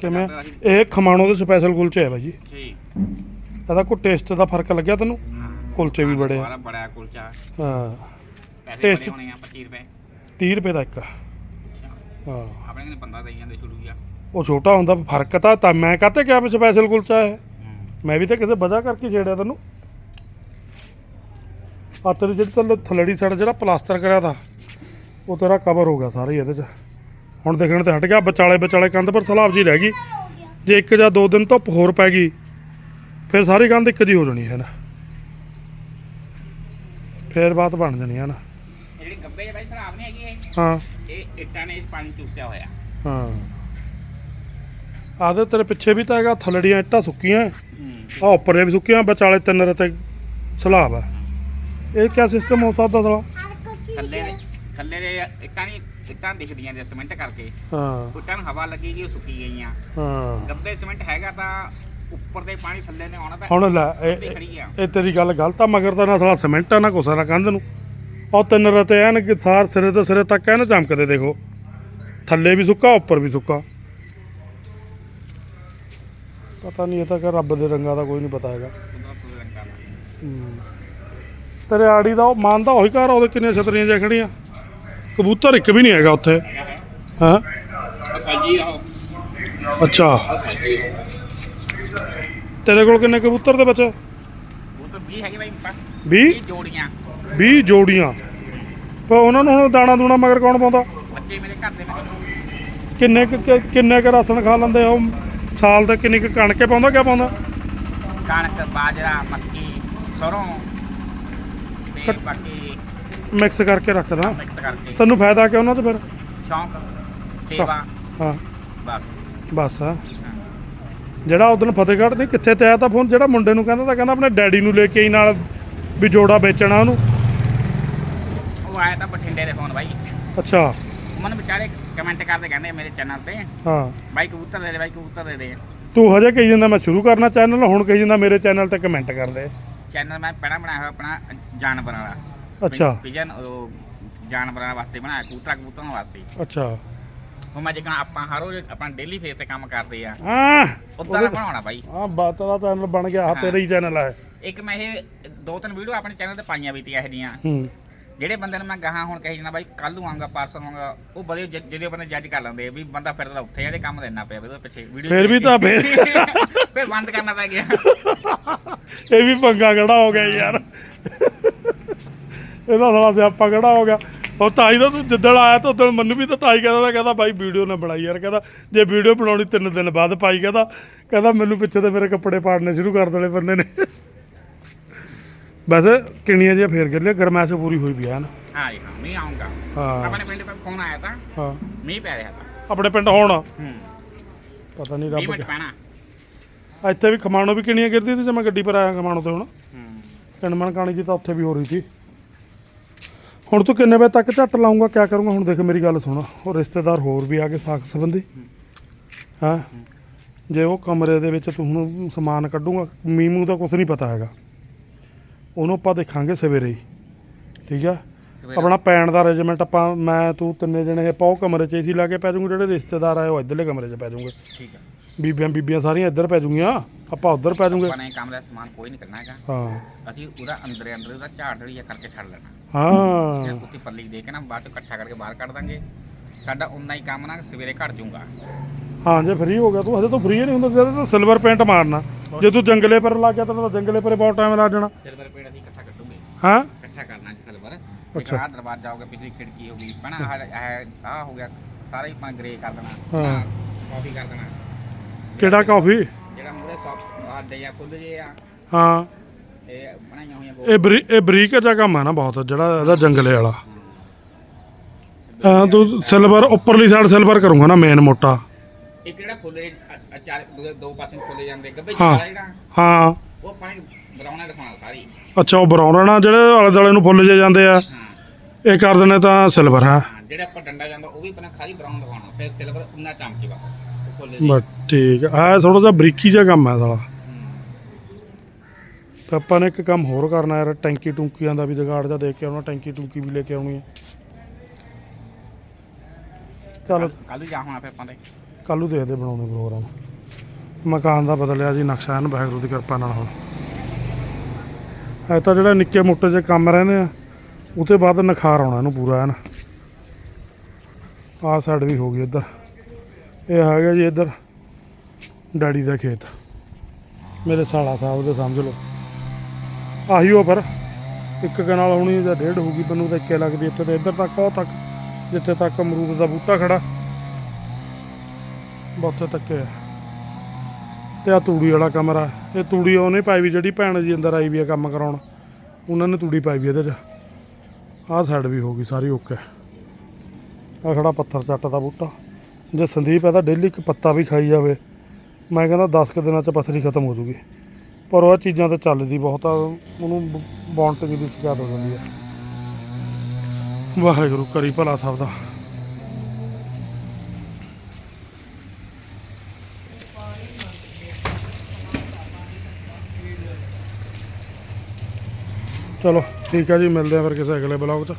ਕਿਵੇਂ? ਇਹ ਖਮਾਣੋ ਦੇ ਸਪੈਸ਼ਲ ਕੁਲਚੇ ਹੈ ਬਾਈ ਜੀ। ਠੀਕ। ਇਹਦਾ ਕੋਈ ਟੇਸਟ ਦਾ ਫ਼ਰਕ ਲੱਗਿਆ ਤੈਨੂੰ? ਕੁਲਚੇ ਵੀ ਬੜੇ ਆ। ਬੜਾ ਬੜਾ ਕੁਲਚਾ। ਹਾਂ। ਬੜੇ ਹੋਣੇ ਆ 25 ਰੁਪਏ। 30 ਰੁਪਏ ਦਾ ਇੱਕ। ਹਾਂ। ਆਪਣੇ ਕੋਲ 15 ਦੇਈ ਜਾਂਦੇ ਸ਼ੁਰੂ ਆ ਉਹ ਛੋਟਾ ਹੁੰਦਾ ਫ਼ਰਕ ਤਾਂ ਤਾਂ ਮੈਂ ਕਹਤੇ ਕਿਹਾ ਵੀ ਸਪੈਸ਼ਲ ਕੁਲਚਾ ਹੈ। ਮੈਂ ਵੀ ਤਾਂ ਕਿਸੇ ਵਜ੍ਹਾ ਕਰਕੇ ਛੇੜਿਆ ਤੈਨੂੰ। ਆ ਤੇਰੀ ਜਿਹੜੀ ਥੱਲੇ ਥੱਲੜੀ ਸਾਈਡ ਜਿਹੜਾ ਪਲਾਸਟਰ ਕਰਿਆ ਤਾ। ਉਹ ਤੇਰਾ ਕਵਰ ਹੋ ਗਿਆ ਸਾਰਾ ਹੀ ਇਹਦੇ 'ਚ। ਹੁਣ ਦੇਖਣ ਤੇ ਹਟ ਗਿਆ ਵਿਚਾਲੇ ਵਿਚਾਲੇ ਕੰਧ ਪਰ ਸਲਾਬ ਜੀ ਰਹਿ ਗਈ। ਜੇ ਇੱਕ ਜਾਂ ਦੋ ਦਿਨ ਧੁੱਪ ਹੋਰ ਪੈ ਗਈ ਫਿਰ ਸਾਰੀ ਕੰਧ ਇੱਕ ਜੀ ਹੋ ਜਾਣੀ ਹੈ ਨਾ। ਫਿਰ ਬਾਤ ਬਣ ਜਾਣੀ ਹੈ ਨਾ। ਜਿਹੜੀ ਗੱਬੇ ਜਿਹੇ ਬਾਈ ਸਰਾਬ ਨਹੀਂ ਹੈਗੀ ਇਹ ਹਾਂ। ਇਹ ਇੱਟਾਂ ਨੇ ਪਾਣੀ ਚੂਸਿਆ ਹੋਇਆ। ਹਾਂ। ਆਦੇ ਤੇਰੇ ਪਿੱਛੇ ਵੀ ਤਾਂ ਹੈਗਾ ਥੱਲੜੀਆਂ ਇੱਟਾਂ ਸੁੱਕੀਆਂ। ਹੂੰ। ਆ ਉੱਪਰੇ ਵੀ ਸੁੱਕੀਆਂ ਵਿਚਾਲੇ ਤਿੰਨ ਰਤੇ ਸਲਾਬ ਆ। ਇਹ ਕਿਆ ਸਿਸਟਮ ਹੋ ਸਕਦਾ ਸਾਲਾ? ਥੱਲੇ ਦੇ ਥੱਲੇ ਦੇ ਇੱਟਾਂ ਨਹੀਂ ਇੱਟਾਂ ਦਿਖਦੀਆਂ ਨੇ ਸਿਮੈਂਟ ਕਰਕੇ। ਹਾਂ। ਇੱਟਾਂ ਨੂੰ ਹਵਾ ਲੱਗੀ ਜੀ ਉਹ ਸੁੱਕੀ ਗਈਆਂ। ਹਾਂ। ਗੱਬੇ ਸਿਮੈਂਟ ਹੈਗਾ ਤਾਂ ਉੱਪਰ ਦੇ ਪਾਣੀ ਥੱਲੇ ਨੇ ਆਉਣਾ ਤਾਂ ਹੁਣ ਲੈ ਇਹ- ਇਹ ਖੜੀ ਆ। ਇਹ ਤੇਰੀ ਗੱਲ ਗਲਤ ਆ ਮਗਰ ਤਾਂ ਨਾ ਸਾਲਾ ਸਿਮੈਂਟ ਆ ਨਾ ਕੁਛ ਨਾ ਕੰਧ ਨੂੰ। ਉਹ ਤਿੰਨ ਰਤੇ ਐਨ ਕਿ ਸਾਰ ਸਿਰੇ ਤੋਂ ਸਿਰੇ ਤੱਕ ਐਨ ਚਮਕਦੇ ਦੇਖੋ। ਥੱਲੇ ਵੀ ਸੁੱਕਾ ਉੱਪਰ ਵੀ ਸੁੱਕਾ। ਪਤਾ ਨਹੀਂ ਇਹ ਤਾਂ ਕਿ ਰੱਬ ਦੇ ਰੰਗਾਂ ਦਾ ਕੋਈ ਨਹੀਂ ਪਤਾ ਹੈਗਾ। ਉਹਦਾ ਸੂਰਜ ਰੰਗ ਕਾਲਾ ਹੂੰ। ਤੇਰੇ ਆੜੀ ਦਾ ਉਹ ਮੰਨਦਾ ਉਹੀ ਘਰ ਆ, ਉਹਦੇ ਕਿੰਨੀਆਂ ਛਤਰੀਆਂ ਜਿਹਾ ਖੜੀਆਂ। ਕਬੂਤਰ ਇੱਕ ਵੀ ਨਹੀਂ ਹੈਗਾ ਉੱਥੇ। ਹੈ? ਅੱਛਾ। ਤੇਰੇ ਕੋਲ ਕਿੰਨੇ ਕਬੂਤਰ ਦੇ ਬੱਚੇ? ਤਾਂ 20 ਹੈਗੇ ਬਾਈ 20 20 ਜੋੜੀਆਂ। 20 ਜੋੜੀਆਂ। ਪਰ ਉਹਨਾਂ ਨੂੰ ਹੁਣ ਦਾਣਾ ਦੂਣਾ ਮਗਰ ਕੌਣ ਪਾਉਂਦਾ? ਬੱਚੇ ਮੇਰੇ ਘਰ ਦੇ ਕਿੰਨੇ ਕਿੰਨੇ ਕ ਰਾਸ਼ਨ ਖਾ ਲੈਂਦੇ ਉਹ? ਸਾਲ ਦਾ ਕਿੰਨੀ ਕੁ ਕਣਕੇ ਪਾਉਂਦਾ ਕਿਆ ਪਾਉਂਦਾ? ਕਣਕ ਬਾਜਰਾ ਮੱਕੀ ਸਰੋਂ ਤੇ ਬਾਕੀ ਮਿਕਸ ਕਰਕੇ ਰੱਖਦਾ। ਮਿਕਸ ਕਰਕੇ। ਤੈਨੂੰ ਫਾਇਦਾ ਕਿ ਉਹਨਾਂ 'ਚ ਫਿਰ? ਸ਼ੌਂਕ ਸੇਵਾ। ਹਾਂ ਬਸ। ਬਸ ਆ। ਜਿਹੜਾ ਉਦੋਂ ਫਤਿਹਗੜ੍ਹ ਨਹੀਂ ਕਿੱਥੇ ਤੇ ਆਇਆ ਤਾਂ ਫੋਨ ਜਿਹੜਾ ਮੁੰਡੇ ਨੂੰ ਕਹਿੰਦਾ ਤਾਂ ਕਹਿੰਦਾ ਆਪਣੇ ਡੈਡੀ ਨੂੰ ਲੈ ਕੇ ਆਈ ਨਾਲ ਵੀ ਜੋੜਾ ਵੇਚਣਾ ਉਹਨੂੰ। ਉਹ ਆਇਆ ਤਾਂ ਬਠਿੰਡੇ ਦੇ ਫੋਨ ਬਾਈ। ਅੱਛਾ। ਮਨ ਵਿਚਾਰੇ ਕਮੈਂਟ ਕਰਦੇ ਕਹਿੰਦੇ ਮੇਰੇ ਚੈਨਲ ਤੇ। ਹਾਂ। ਬਾਈ ਕਬੂਤਰ ਦੇ ਦੇ ਬਾਈ ਕਬੂਤਰ ਦੇ ਦੇ। ਤੂੰ ਹਜੇ ਕਹੀ ਜਾਂਦਾ ਮੈਂ ਸ਼ੁਰੂ ਕਰਨਾ ਚੈਨਲ ਹੁਣ ਕਹੀ ਜਾਂਦਾ ਮੇਰੇ ਚੈਨਲ ਤੇ ਕਮੈਂਟ ਕਰਦੇ। ਚੈਨਲ ਮੈਂ ਪਹਿਲਾਂ ਬਣਾਇਆ ਹੋਇਆ ਆਪਣਾ ਜਾਨਵਰਾਂ ਵਾਲਾ। ਅੱਛਾ। ਪਿਜਨ ਉਹ ਜਾਨਵਰਾਂ ਵਾਸਤੇ ਬਣਾਇਆ ਕਬੂਤਰਾਂ ਕਬੂਤਰਾਂ ਵਾਸਤੇ। ਅੱਛਾ। ਹੁਣ ਮੈਂ ਜਿਕਣਾ ਆਪਾਂ ਹਰ ਰੋਜ਼ ਆਪਣਾ ਡੇਲੀ ਫੇਸ ਤੇ ਕੰਮ ਕਰਦੇ ਆ। ਹਾਂ। ਉਦਾਂ ਦਾ ਬਣਾਉਣਾ ਬਾਈ। ਹਾਂ ਬਾਤ ਦਾ ਚੈਨਲ ਬਣ ਗਿਆ ਹਾਂ। ਤੇਰਾ ਹੀ ਚੈਨਲ ਹੈ ਇੱਕ ਮੈਂ ਇਹ ਦੋ ਤਿੰਨ ਵੀਡੀਓ ਆਪਣੇ ਚੈਨਲ ਤੇ ਪਾਈਆਂ ਵੀ ਤੀ ਇਹੋ ਜਿਹੀਆਂ। ਹੂੰ। ਜਿਹੜੇ ਬੰਦੇ ਨੂੰ ਮੈਂ ਗਾਹਾਂ ਹੁਣ ਕਹੀ ਜਾਂਦਾ ਬਾਈ ਕੱਲ ਨੂੰ ਆਉਂਗਾ ਪਰਸੋਂ ਆਉਂਗਾ ਉਹ ਬੜੇ ਜਿਹੜੇ ਬੰਦੇ ਜੱਜ ਕਰ ਲੈਂਦੇ ਵੀ ਬੰਦਾ ਫਿਰਦਾ ਉੱਥੇ ਇਹਦੇ ਕੰਮ ਦਾ ਇੰਨਾ ਪਿਆ ਉਹਦੇ ਪਿੱਛੇ ਵੀਡੀਓ ਫਿਰ ਵੀ ਤਾਂ ਫਿਰ ਫਿਰ ਬੰਦ ਕਰਨਾ ਪੈ ਗਿਆ। ਇਹ ਵੀ ਪੰਗਾ ਕਿਹੜਾ ਹੋ ਗਿਆ ਯਾਰ। ਇਹਦਾ ਸਾਲਾ ਸਿਆਪਾ ਕਿਹੜਾ ਹੋ ਗਿਆ? ਉਹ ਤਾਈ ਦਾ ਤੂੰ ਜਿੱਦਣ ਆਇਆ ਤਾਂ ਉਦੋਂ ਮੈਨੂੰ ਵੀ ਤਾਂ ਤਾਈ ਕਹਿੰਦਾ ਤਾ, ਕਹਿੰਦਾ ਬਾਈ ਵੀਡੀਓ ਨਾ ਬਣਾਈ ਯਾਰ ਕਹਿੰਦਾ ਜੇ ਵੀਡੀਓ ਬਣਾਉਣੀ ਤਿੰਨ ਦਿਨ ਬਾਅਦ ਪਾਈ ਕਹਿੰਦਾ ਕਹਿੰਦਾ ਮੈਨੂੰ ਪਿੱਛੇ ਤੇ ਮੇਰੇ ਕੱਪੜੇ ਪਾੜਨੇ ਸ਼ੁਰੂ ਕਰ ਦੇਣੇ ਬੰਦੇ ਨੇ। ਵੈਸੇ ਕਿਣੀਆਂ ਜਿਹਾ ਫੇਰ ਕਰ ਲਿਆ ਗਰਮੈਸ਼ ਪੂਰੀ ਹੋਈ ਵੀ ਹੈ ਨਾ? ਹਾਂ ਜੀ ਹਾਂ ਮੀਂਹ ਆਉਂਗਾ ਹਾਂ। ਆਪਣੇ ਪਿੰਡ ਪੇ ਫੋਨ ਆਇਆ ਤਾਂ ਹਾਂ। ਮੀਂਹ ਪੈ ਰਿਹਾ ਤਾਂ। ਆਪਣੇ ਪਿੰਡ ਹੁਣ? ਹੂੰ। ਪਤਾ ਨਹੀਂ 20 ਰੱਬ ਮਿੰਟ ਕਿਆ- ਪੈਣਾ। ਇੱਥੇ ਵੀ ਖਮਾਣੋ ਵੀ ਕਿਣੀਆਂ ਗਿਰਦੀ ਤੇ ਜੇ ਮੈਂ ਗੱਡੀ ਪਰ ਆਇਆ ਖਮਾਣੋ ਤੇ ਹੁਣ। ਹੂੰ। ਕਣਮਣ ਕਾਣੀ ਜੀ ਤਾਂ ਉੱਥੇ ਵੀ ਹੋ ਰਹੀ ਸੀ। ਹੁਣ ਤੂੰ ਕਿੰਨੇ ਵਜੇ ਤੱਕ ਝੱਟ ਲਾਉਂਗਾ ਕਿਆ ਕਰੂੰਗਾ? ਹੁਣ ਦੇਖ ਮੇਰੀ ਗੱਲ ਸੁਣ। ਉਹ ਰਿਸ਼ਤੇਦਾਰ ਹੋਰ ਵੀ ਆ ਕੇ ਸਾਖ ਸੰਬੰਧੀ। ਹਾਂ? ਜੇ ਉਹ ਕਮਰੇ ਦੇ ਵਿੱਚ ਤੂੰ ਹੁਣ ਸਮਾਨ ਕੱਢੂਗਾ ਮੀਮੂ ਦਾ ਕੁਝ ਨਹੀਂ ਪਤਾ ਹੈਗਾ। ਉਹਨੂੰ ਆਪਾਂ ਦੇਖਾਂਗੇ ਸਵੇਰੇ ਹੀ। ਠੀਕ ਆ? ਆਪਣਾ ਪੈਣ ਦਾ ਅਰੇਂਜਮੈਂਟ ਆਪਾਂ ਮੈਂ ਤੂੰ ਤਿੰਨੇ ਜਣੇ ਆਪਾਂ ਉਹ ਕਮਰੇ 'ਚ ਏਸੀ ਲਾ ਕੇ ਪੈ ਜਾਊਂਗੇ ਜਿਹੜੇ ਰਿਸ਼ਤੇਦਾਰ ਆਏ ਉਹ ਇੱਧਰਲੇ ਕਮਰੇ 'ਚ ਪੈ ਜਾਊਂਗੇ। ਠੀਕ ਹੈ ਬੀਬੀਆਂ ਬੀਬੀਆਂ ਸਾਰੀਆਂ ਇੱਧਰ ਪੈ ਜਾਊਗੀਆਂ ਆਪਾਂ ਉੱਧਰ ਪੈ ਜਾਊਂਗੇ ਆਪਾਂ ਨੇ ਕਮਰੇ ਦਾ ਸਮਾਨ ਕੋਈ ਨਹੀਂ ਕਰਨਾ ਹੈਗਾ। ਹਾਂ। ਅਸੀਂ ਉਹਦਾ ਅੰਦਰੇ ਅੰਦਰ ਉਹਦਾ ਝਾੜ ਝੜੀਆ ਕਰਕੇ ਛੱਡ ਲੈਣਾ। ਹਾਂ। ਉੱਤੇ ਪੱਲੀ ਦੇ ਕੇ ਨਾ ਬਾਅਦ ਚ ਇਕੱਠਾ ਕਰਕੇ ਬਾਹਰ ਕੱਢ ਦਾਂਗੇ। ਸਾਡਾ ਉਨਾ ਹੀ ਕੰਮ ਨਾ ਸਵੇਰੇ ਘਟ ਜਾਊਗਾ ਹਾਂ ਜੇ ਫ੍ਰੀ ਹੋ ਗਿਆ ਤੂੰ ਹਜੇ ਤਾਂ ਫ੍ਰੀ ਨਹੀਂ ਹੁੰਦਾ ਜਦ ਤਾਂ ਸਿਲਵਰ ਪੇਂਟ ਮਾਰਨਾ। ਜੇ ਤੂੰ ਜੰਗਲੇ ਪਰ ਲੱਗ ਗਿਆ ਤਾਂ ਤਾਂ ਜੰਗਲੇ ਪਰੇ ਬਹੁਤ ਟਾਈਮ ਲੱਗ ਜਾਣਾ। ਸਿਲਵਰ ਪੇੜ ਅਸੀਂ ਇਕੱਠਾ ਕੱਢੂਗੇ। ਹਾਂ? ਇਕੱਠਾ ਕਰਨਾ ਜੀ ਸਿਲਵਰ ਅੱਛਾ। ਆਹ ਦਰਵਾਜ਼ਾ ਹੋ ਗਿਆ ਪਿਛਲੀ ਖਿੜਕੀ ਹੋ ਗਈ। ਆਹ ਆਹ ਹੋ ਗਿਆ। ਸਾਰਾ ਹੀ ਆਪਾਂ ਗ੍ਰੇ ਕਰ ਦੇਣਾ। ਹਾਂ। ਕਾਫੀ ਕਰ ਦੇਣਾ। ਕਿਹੜਾ ਕਾਫੀ? ਜਿਹੜਾ ਮੂਰੇ ਸੌਫਟ ਆ ਡਿਆ ਖੁੱਲ ਜੇ ਆ। ਹਾਂ। ਇਹ ਬਣਾਈਆਂ ਹੋਈਆਂ ਇਹ ਬਰੀ ਇਹ ਬਰੀਕ ਜਿਹਾ ਕੰਮ ਹੈ ਨਾ ਬਹੁਤ ਜਿਹੜਾ ਇਹਦਾ ਜੰਗਲੇ ਵਾਲਾ। ਹਾਂ। ਤੂੰ ਸਿਲਵਰ ਉੱਪਰਲੀ ਸਾਈਡ ਸਿਲਵਰ ਕਰੂੰਗਾ ਨਾ ਮੇਨ ਮੋਟਾ। ਇੱਕ ਜਿਹੜਾ ਖੁੱਲੇ ਚਾਰ ਦੋ- ਦੋ ਪਾਸੇ ਖੁੱਲੇ ਜਾਂਦੇ। ਗੱਬੇ ਹਾਂ। ਵਾਲਾ ਜਿਹੜਾ। ਹਾਂ। ਉਹ ਆਪਾਂ ਬਰਾਉਣਾ ਦਿਖਾਉਣਾ ਸਾਰੀ। ਅੱਛਾ ਉਹ ਬਰਾਉਨ ਨਾ ਜਿਹੜੇ ਆਲੇ ਦੁਆਲੇ ਨੂੰ ਫੁੱਲ ਜੇ ਜਾਂਦੇ ਆ। ਹਾਂ। ਇਹ ਕਰ ਦੇਣੇ ਤਾਂ ਸਿਲਵਰ ਹੈ। ਹਾਂ ਜਿਹੜਾ ਆਪਾਂ ਡੰਡਾ ਜਾਂਦਾ ਉਹ ਵੀ ਆਪਣਾ ਖਾਲੀ ਬਰਾਊਨ ਦਿਖਾਉਣਾ। ਫਿਰ ਸਿਲਵਰ ਉਨਾ ਚਮਕੇ ਬਸ ਠੀਕ ਹੈ ਥੋੜਾ ਜਿਹਾ ਬਰੀਕੀ ਜਿਹਾ ਕੰਮ ਹੈ ਸਾਲਾ। ਤਾਂ ਆਪਾਂ ਨੇ ਇੱਕ ਕੰਮ ਹੋਰ ਕਰਨਾ ਯਾਰ ਟੈਂਕੀ ਟੂੰਕੀਆਂ ਦਾ ਵੀ ਜਗਾੜ ਜਾ ਦੇਖ ਕੇ ਆਉਣਾ ਟੈਂਕੀ ਟੂੰਕੀ ਵੀ ਲੈ ਕੇ ਆਉਣੀ ਹੈ ਚਲੋ ਕੱਲ ਨੂੰ ਜਾ ਹੋਣਾ ਫਿਰ ਆਪਾਂ ਦੇ। ਕੱਲ੍ਹ ਨੂੰ ਦੇਖਦੇ ਬਣਾਉਂਦੇ ਪ੍ਰੋਗਰਾਮ। ਮਕਾਨ ਦਾ ਬਦਲਿਆ ਜੀ ਨਕਸ਼ਾ ਐਨ ਵਾਹਿਗੁਰੂ ਦੀ ਕਿਰਪਾ ਨਾਲ ਹੁਣ। ਐ ਤਾਂ ਜਿਹੜਾ ਨਿੱਕੇ ਮੋਟੇ ਜਿਹੇ ਕੰਮ ਰਹਿੰਦੇ ਆ ਉਹ ਤੋਂ ਬਾਅਦ ਨਖਾਰ ਆਉਣਾ ਇਹਨੂੰ ਪੂਰਾ ਐਨ ਆਹ ਸਾਈਡ ਵੀ ਹੋ ਗਈ ਇੱਧਰ। ਇਹ ਹੈਗਾ ਜੀ ਇੱਧਰ, ਡੈਡੀ ਦਾ ਖੇਤ। ਮੇਰੇ ਸਾਲਾ ਸਾਹਿਬ ਦੇ ਸਮਝ ਲਓ। ਆਹੀ ਉਹ ਪਰ ਇੱਕ ਕਨਾਲ ਹੋਣੀ ਜਾਂ ਡੇਢ ਹੋਊਗੀ ਮੈਨੂੰ ਤਾਂ ਇੱਕੇ ਲੱਗਦੀ ਇੱਥੇ ਤੇ ਇੱਧਰ ਤੱਕ ਉਹ ਤੱਕ, ਜਿੱਥੇ ਤੱਕ ਅਮਰੂਦ ਦਾ ਬੂਟਾ ਖੜਾ। ਬਹੁਤੇ ਤੱਕ ਆ ਤੇ ਆ ਤੂੜੀ ਵਾਲਾ ਕਮਰਾ, ਇਹ ਤੂੜੀ ਉਹਨੇ ਪਾਈ ਵੀ, ਜਿਹੜੀ ਭੈਣ ਜੀ ਅੰਦਰ ਆਈ ਵੀ ਆ ਕੰਮ ਕਰਾਉਣ, ਉਹਨਾਂ ਨੇ ਤੂੜੀ ਪਾਈ ਵੀ ਇਹਦੇ 'ਚ। ਆਹ ਸਾਈਡ ਵੀ ਹੋ ਗਈ, ਸਾਰੀ ਓਕੇ। ਆ ਖੜਾ ਪੱਥਰ ਚੱਟ ਦਾ ਬੂਟਾ। ਜੇ ਸੰਦੀਪ ਇਹਦਾ ਡੇਲੀ ਇੱਕ ਪੱਤਾ ਵੀ ਖਾਈ ਜਾਵੇ। ਮੈਂ ਕਹਿੰਦਾ 10 ਕੁ ਦਿਨਾਂ 'ਚ ਪੱਥਰੀ ਖਤਮ ਹੋ ਜੂਗੀ। ਪਰ ਉਹ ਚੀਜ਼ਾਂ ਤੇ ਚੱਲਦੀ ਬਹੁਤ ਆ, ਉਹਨੂੰ ਬੌਂਟਿੰਗ ਦੀ ਸ਼ਿਕਾਇਤ ਹੋ ਜਾਂਦੀ ਆ। ਵਾਹਿਗੁਰੂ ਕਰੀ ਭਲਾ ਸਭ ਦਾ। ਚਲੋ ਠੀਕ ਆ ਜੀ, ਮਿਲਦੇ ਆ ਫਿਰ ਕਿਸੇ ਅਗਲੇ ਬਲੌਗ 'ਚ।